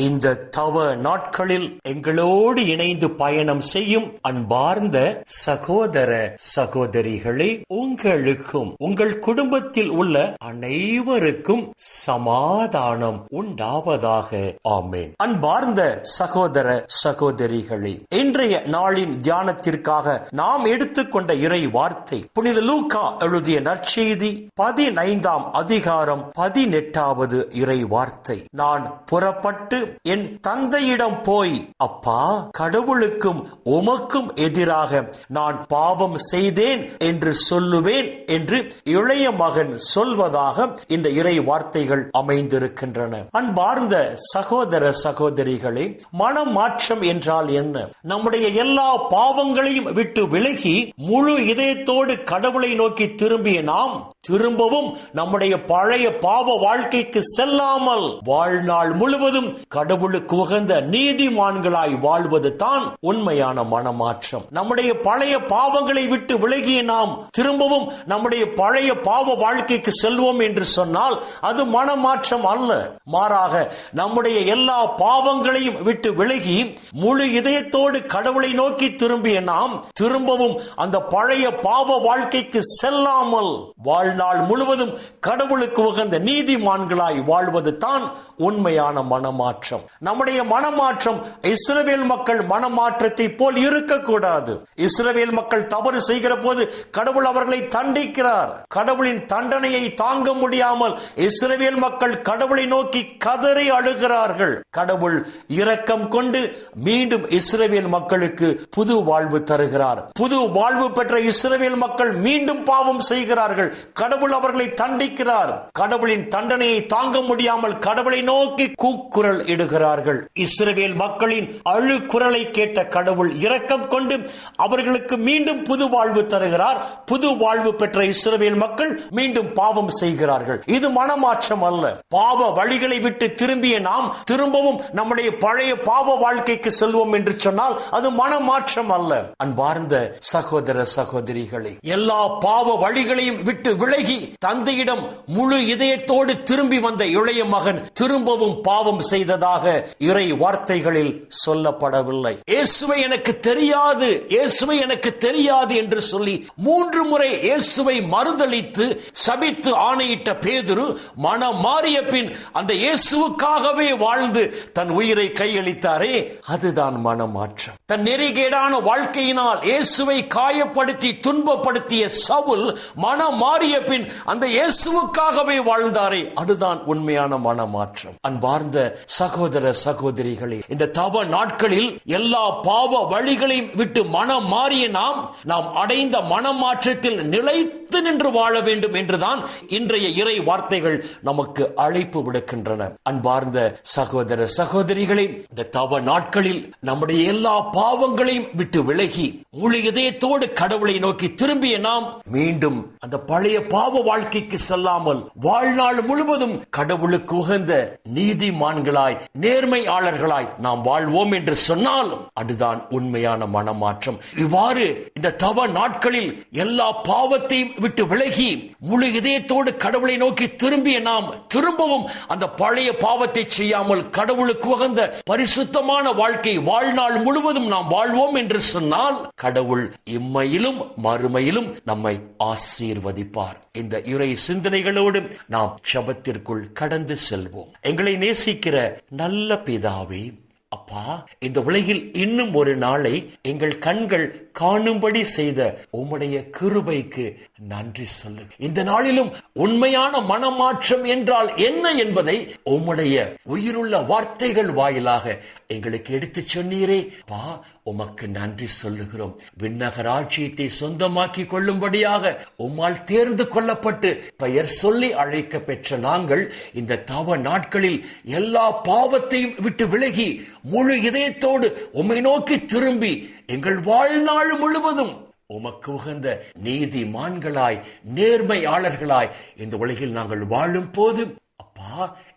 இந்த தவ நாட்களில் எங்களோடு இணைந்து பயணம் செய்யும் அன்பார்ந்த சகோதர சகோதரிகளே உங்களுக்கும் உங்கள் குடும்பத்தில் உள்ள அனைவருக்கும் சமாதானம் உண்டாவதாக. ஆமேன். அன்பார்ந்த சகோதர சகோதரிகளே இன்றைய நாளின் தியானத்திற்காக நாம் எடுத்துக்கொண்ட இறை வார்த்தை புனித லூக்கா எழுதிய நற்செய்தி பதினைந்தாம் அதிகாரம் பதினெட்டாவது இறை வார்த்தை நான் புறப்பட்டு என் தந்தையிடம் போய் அப்பா கடவுளுக்கும் உமக்கும் எதிராக நான் பாவம் செய்தேன் என்று சொல்லுவேன் என்று இளைய மகன் சொல்வதாக இந்த இறை வார்த்தைகள் அமைந்திருக்கின்றன. அன்பார்ந்த சகோதர சகோதரிகளே மனமாற்றம் என்றால் என்ன? நம்முடைய எல்லா பாவங்களையும் விட்டு விலகி முழு இதயத்தோடு கடவுளை நோக்கி திரும்பிய நாம் திரும்பவும் நம்முடைய பழைய பாவ வாழ்க்கைக்கு செல்லாமல் வாழ்நாள் முழுவதும் கடவுளுக்கு உகந்த நீதிமான்களாய் வாழ்வது தான் உண்மையான மனமாற்றம். நம்முடைய பழைய பாவங்களை விட்டு விலகிய நாம் திரும்பவும் நம்முடைய பழைய பாவ வாழ்க்கைக்கு செல்வோம் என்று சொன்னால் அது மனமாற்றம் அல்ல. மாறாக நம்முடைய எல்லா பாவங்களையும் விட்டு விலகி முழு இதயத்தோடு கடவுளை நோக்கி திரும்பிய நாம் திரும்பவும் அந்த பழைய பாவ வாழ்க்கைக்கு செல்லாமல் வாழ்நாள் முழுவதும் கடவுளுக்கு உகந்த நீதிமான்களாய் வாழ்வது தான் உண்மையான மனமாற்றம். நம்முடைய மனமாற்றம் இஸ்ரவேல் மக்கள் மனமாற்றத்தை போல் இருக்கக்கூடாது. இஸ்ரவேல் மக்கள் தவறு செய்கிற போது கடவுள் அவர்களை தண்டிக்கிறார். கடவுளின் தண்டனையை தாங்க முடியாமல் இஸ்ரவேல் மக்கள் கடவுளை நோக்கி கதறி அழுகிறார்கள். கடவுள் இரக்கம் கொண்டு மீண்டும் இஸ்ரவேல் மக்களுக்கு புது வாழ்வு தருகிறார். புது வாழ்வு பெற்ற இஸ்ரவேல் மக்கள் மீண்டும் பாவம் செய்கிறார்கள். கடவுள் அவர்களை தண்டிக்கிறார். கடவுளின் தண்டனையை தாங்க முடியாமல் கடவுளை நோக்கி கூக்குரல் இடுகிறார்கள். இஸ்ரவேல் மக்களின் அழு குரலை கேட்ட கடவுள் இரக்கம் கொண்டு அவர்களுக்கு மீண்டும் புது வாழ்வு தருகிறார். புது வாழ்வு பெற்ற இஸ்ரவேல் மக்கள் மீண்டும் பாவம் செய்கிறார்கள். இது மனமாற்றம் அல்ல. பாவ வழிகளை விட்டு திரும்பிய நாம் திரும்பவும் நம்முடைய பழைய பாவ வாழ்க்கைக்கு செல்வோம் என்று சொன்னால் அது மனமாற்றம் அல்ல. அன்பார்ந்த சகோதர சகோதரிகளை எல்லா பாவ வழிகளையும் விட்டு விலகி தந்தையிடம் முழு இதயத்தோடு திரும்பி வந்த இளைய மகன் திரும்பவும் பாவம் செய்ததாக இறை வார்த்தைகளில் சொல்லப்படவில்லை. இயேசுவை எனக்கு தெரியாது இயேசுவை எனக்கு தெரியாது என்று சொல்லி மூன்று முறை இயேசுவை மறுதளித்து சபித்து ஆணையிட்ட பேதுரு மனம் மாறிய பின் அந்த இயேசுவுக்காகவே வாழ்ந்து தன் உயிரை கையளித்தாரே அதுதான் மனமாற்றம். தன் நெறிகேடான வாழ்க்கையினால் இயேசுவை காயப்படுத்தி துன்பப்படுத்திய சவுல் மனம் மாறிய பின் அந்த இயேசுவுக்காகவே வாழ்ந்தாரே அதுதான் உண்மையான மனமாற்றம். அன்பார்ந்த சகோதர சகோதரிகளே இந்த தவ நாட்களில் எல்லா பாவ வழிகளையும் விட்டு மனம் மாறிய நாம் நாம் அடைந்த மனமாற்றத்தில் நிலைத்து நின்று வாழ வேண்டும் என்றுதான் இன்றைய இறை வார்த்தைகள் நமக்கு அழைப்பு விடுக்கின்றன. அன்பார்ந்த சகோதர சகோதரிகளே இந்த தவ நாட்களில் நம்முடைய எல்லா பாவங்களையும் விட்டு விலகி முழு இதயத்தோடு கடவுளை நோக்கி திரும்பிய நாம் மீண்டும் அந்த பழைய பாவ வாழ்க்கைக்கு செல்லாமல் வாழ்நாள் முழுவதும் கடவுளுக்கு உகந்த நீதிமான்களாய் நேர்மையாளர்களாய் நாம் வாழ்வோம் என்று சொன்னால் அதுதான் உண்மையான மனமாற்றம். இவ்வாறு இந்த தவ நாட்களில் எல்லா பாவத்தையும் விட்டு விலகி முழு இதயத்தோடு கடவுளை நோக்கி திரும்பிய நாம் திரும்பவும் அந்த பழைய பாவத்தை செய்யாமல் கடவுளுக்கு உகந்த பரிசுத்தமான வாழ்க்கை வாழ்நாள் முழுவதும் நாம் வாழ்வோம் என்று சொன்னால் கடவுள் இம்மையிலும் மறுமையிலும் நம்மை ஆசீர்வதிப்பார். இந்த இறை சிந்தனைகளோடு நாம் சபத்திற்குள் கடந்து செல்வோம். எங்களை நேசிக்கிற நல்ல பிதாவே அப்பா இந்த உலகில் இன்னும் ஒரு நாளை எங்கள் கண்கள் காணும்படி செய்த உம்முடைய கிருபைக்கு நன்றி சொல்லு இந்த நாளிலும் உண்மையான மனமாற்றம் என்றால் என்ன என்பதை உம்முடைய உயிருள்ள வார்த்தைகள் வாயிலாக எங்களுக்கு எடுத்துச் சொன்னீரே. பா உமக்கு நன்றி சொல்லுகிறோம். விண்ணக ராஜ்யத்தை சொந்தமாக்கி கொள்ளும்படியாக உம்மால் தேர்ந்து கொள்ளப்பட்டு பெயர் சொல்லி அழைக்க பெற்ற நாங்கள் இந்த தவ நாட்களில் எல்லா பாவத்தையும் விட்டு விலகி முழு இதயத்தோடு உம்மை நோக்கி திரும்பி எங்கள் வாழ்நாள் முழுவதும் உமக்கு உகந்த நீதிமான்களாய் நேர்மையாளர்களாய் இந்த உலகில் நாங்கள் வாழும் போது அப்பா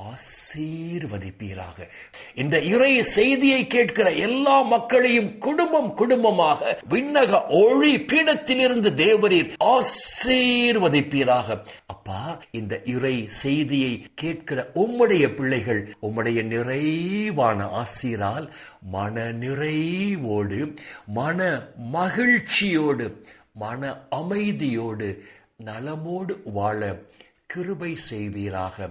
ஆசீர்வதிப்பீராக. இந்த இறை செய்தியை கேட்கிற எல்லா மக்களையும் குடும்பம் குடும்பமாக விண்ணக ஒளி பீடத்திலிருந்து தேவரீர் ஆசீர்வதிப்பீராக. அப்பா இந்த இறை செய்தியை கேட்கிற உம்முடைய பிள்ளைகள் உம்முடைய நிறைவான ஆசீரால் மன நிறைவோடு மன மகிழ்ச்சியோடு மன அமைதியோடு நலமோடு வாழ கிருபை செய்வீராக.